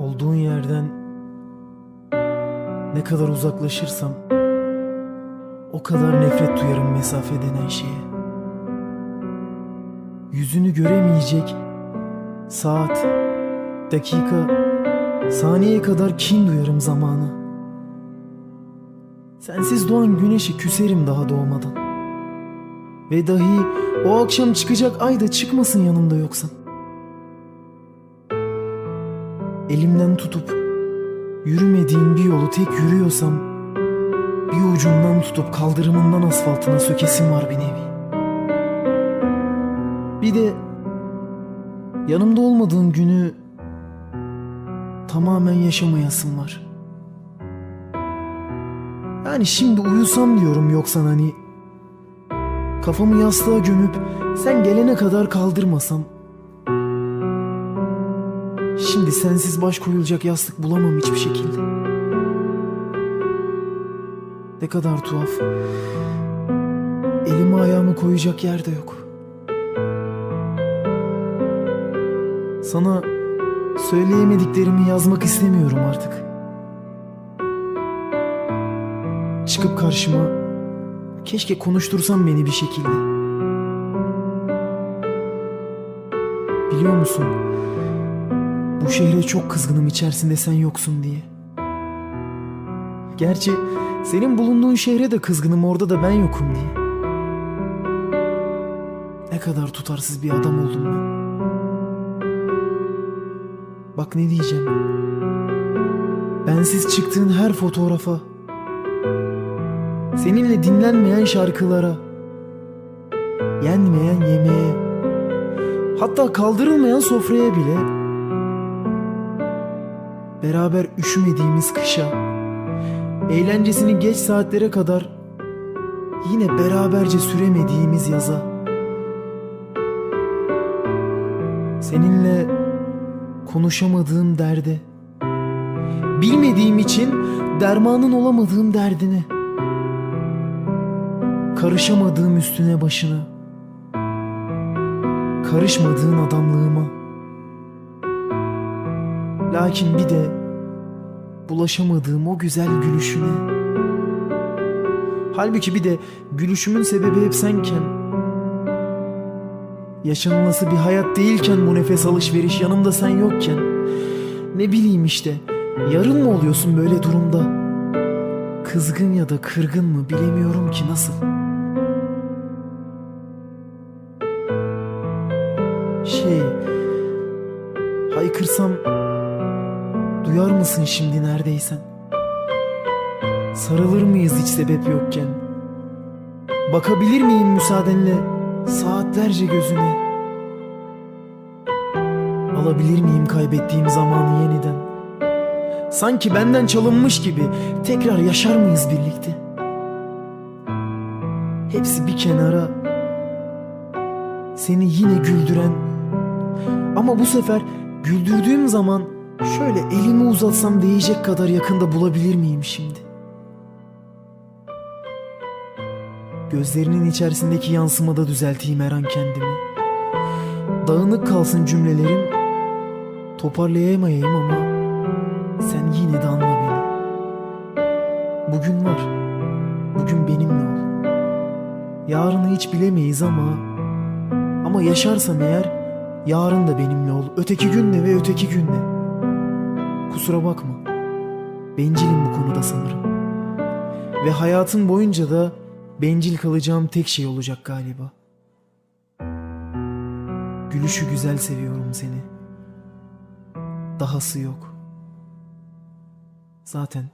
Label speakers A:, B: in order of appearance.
A: Olduğun yerden ne kadar uzaklaşırsam o kadar nefret duyarım mesafe denen şeye. Yüzünü göremeyecek saat, dakika, saniye kadar kin duyarım zamanı. Sensiz doğan güneşi küserim daha doğmadan. Ve dahi o akşam çıkacak ay da çıkmasın yanımda yoksan. Elimden tutup yürümediğim bir yolu tek yürüyorsam bir ucundan tutup kaldırımından asfaltına sökesim var bir nevi. Bir de yanımda olmadığın günü tamamen yaşamayasım var. Yani şimdi uyusam diyorum yoksa hani kafamı yastığa gömüp sen gelene kadar kaldırmasam. Şimdi sensiz baş koyulacak yastık bulamam hiçbir şekilde. Ne kadar tuhaf. Elimi ayağımı koyacak yer de yok. Sana söyleyemediklerimi yazmak istemiyorum artık. Çıkıp karşıma keşke konuştursan beni bir şekilde. Biliyor musun? Bu şehre çok kızgınım içerisinde sen yoksun diye. Gerçi senin bulunduğun şehre de kızgınım orada da ben yokum diye. Ne kadar tutarsız bir adam oldum ben. Bak ne diyeceğim. Bensiz çıktığın her fotoğrafa, seninle dinlenmeyen şarkılara, yenmeyen yemeğe, hatta kaldırılmayan sofraya bile, beraber üşümediğimiz kışa, eğlencesini geç saatlere kadar yine beraberce süremediğimiz yaza, seninle konuşamadığım derde, bilmediğim için dermanın olamadığım derdine, karışamadığım üstüne başına, karışmadığın adamlığıma. Lakin bir de bulaşamadığım o güzel gülüşüne. Halbuki bir de gülüşümün sebebi hep senken. Yaşanılası bir hayat değilken bu nefes alışveriş yanımda sen yokken. Ne bileyim işte yarın mı oluyorsun böyle durumda? Kızgın ya da kırgın mı bilemiyorum ki nasıl. Şey haykırsam duyar mısın şimdi neredeysen? Sarılır mıyız hiç sebep yokken? Bakabilir miyim müsaadenle saatlerce gözüne? Alabilir miyim kaybettiğim zamanı yeniden? Sanki benden çalınmış gibi tekrar yaşar mıyız birlikte? Hepsi bir kenara seni yine güldüren ama bu sefer güldürdüğüm zaman şöyle elimi uzatsam değecek kadar yakında bulabilir miyim şimdi? Gözlerinin içerisindeki yansımada düzelteyim her an kendimi. Dağınık kalsın cümlelerim, toparlayamayayım ama sen yine de anla beni. Bugün var, bugün benimle ol. Yarını hiç bilemeyiz ama, ama yaşarsam eğer yarın da benimle ol. Öteki gün de ve öteki gün de. Kusura bakma, bencilim bu konuda sanırım. Ve hayatım boyunca da bencil kalacağım tek şey olacak galiba. Gülüşü güzel seviyorum seni. Dahası yok. Zaten